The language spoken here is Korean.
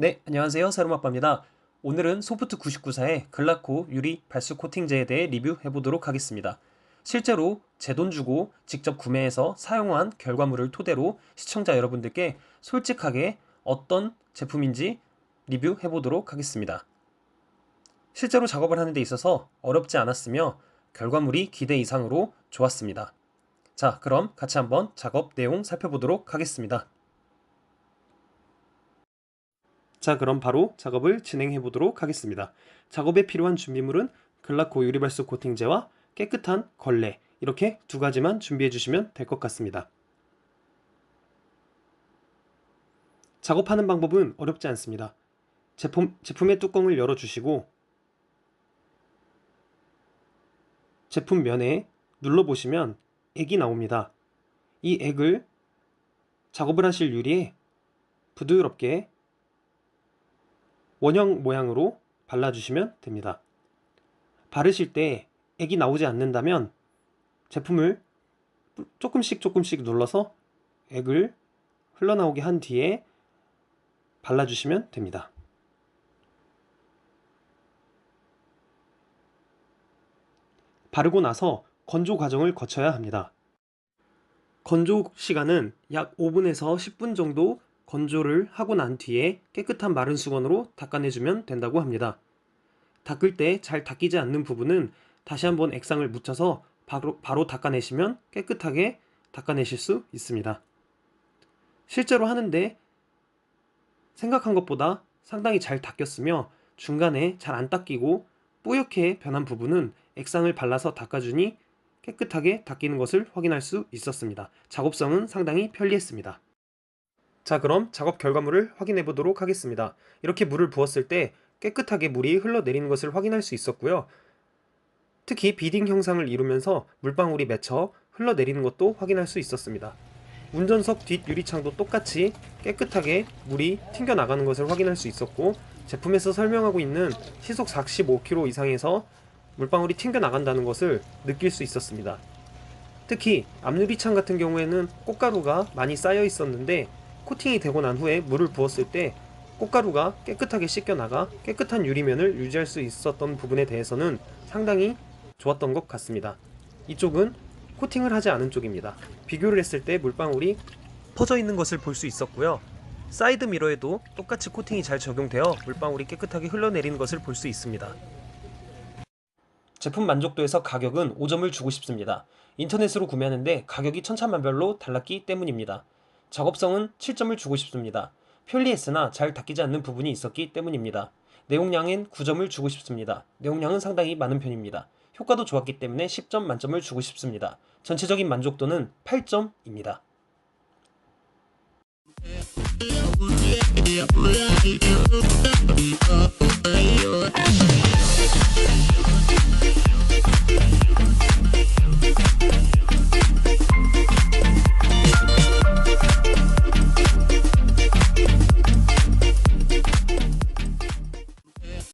네, 안녕하세요. 세롬아빠입니다. 오늘은 소프트 99사의 글라코 유리 발수 코팅제에 대해 리뷰해 보도록 하겠습니다. 실제로 제 돈 주고 직접 구매해서 사용한 결과물을 토대로 시청자 여러분들께 솔직하게 어떤 제품인지 리뷰해 보도록 하겠습니다. 실제로 작업을 하는 데 있어서 어렵지 않았으며 결과물이 기대 이상으로 좋았습니다. 자, 그럼 같이 한번 작업 내용 살펴보도록 하겠습니다. 자, 그럼 바로 작업을 진행해 보도록 하겠습니다. 작업에 필요한 준비물은 글라코 유리발수 코팅제와 깨끗한 걸레 이렇게 두 가지만 준비해 주시면 될 것 같습니다. 작업하는 방법은 어렵지 않습니다. 제품, 제품의 뚜껑을 열어주시고 제품 면에 눌러보시면 액이 나옵니다. 이 액을 작업을 하실 유리에 부드럽게 원형 모양으로 발라주시면 됩니다. 바르실 때 액이 나오지 않는다면 제품을 조금씩 조금씩 눌러서 액을 흘러나오게 한 뒤에 발라주시면 됩니다. 바르고 나서 건조 과정을 거쳐야 합니다. 건조 시간은 약 5분에서 10분 정도 건조를 하고 난 뒤에 깨끗한 마른 수건으로 닦아내주면 된다고 합니다. 닦을 때 잘 닦이지 않는 부분은 다시 한번 액상을 묻혀서 바로, 바로 닦아내시면 깨끗하게 닦아내실 수 있습니다. 실제로 하는데 생각한 것보다 상당히 잘 닦였으며 중간에 잘 안 닦이고 뿌옇게 변한 부분은 액상을 발라서 닦아주니 깨끗하게 닦이는 것을 확인할 수 있었습니다. 작업성은 상당히 편리했습니다. 자 그럼 작업 결과물을 확인해 보도록 하겠습니다. 이렇게 물을 부었을 때 깨끗하게 물이 흘러내리는 것을 확인할 수 있었고요. 특히 비딩 형상을 이루면서 물방울이 맺혀 흘러내리는 것도 확인할 수 있었습니다. 운전석 뒷 유리창도 똑같이 깨끗하게 물이 튕겨나가는 것을 확인할 수 있었고 제품에서 설명하고 있는 시속 45km 이상에서 물방울이 튕겨나간다는 것을 느낄 수 있었습니다. 특히 앞유리창 같은 경우에는 꽃가루가 많이 쌓여 있었는데 코팅이 되고 난 후에 물을 부었을 때 꽃가루가 깨끗하게 씻겨나가 깨끗한 유리면을 유지할 수 있었던 부분에 대해서는 상당히 좋았던 것 같습니다. 이쪽은 코팅을 하지 않은 쪽입니다. 비교를 했을 때 물방울이 퍼져 있는 것을 볼 수 있었고요. 사이드 미러에도 똑같이 코팅이 잘 적용되어 물방울이 깨끗하게 흘러내리는 것을 볼 수 있습니다. 제품 만족도에서 가격은 5점을 주고 싶습니다. 인터넷으로 구매하는데 가격이 천차만별로 달랐기 때문입니다. 작업성은 7점을 주고 싶습니다. 편리했으나 잘 닦이지 않는 부분이 있었기 때문입니다. 내용량엔 9점을 주고 싶습니다. 내용량은 상당히 많은 편입니다. 효과도 좋았기 때문에 10점 만점을 주고 싶습니다. 전체적인 만족도는 8점입니다.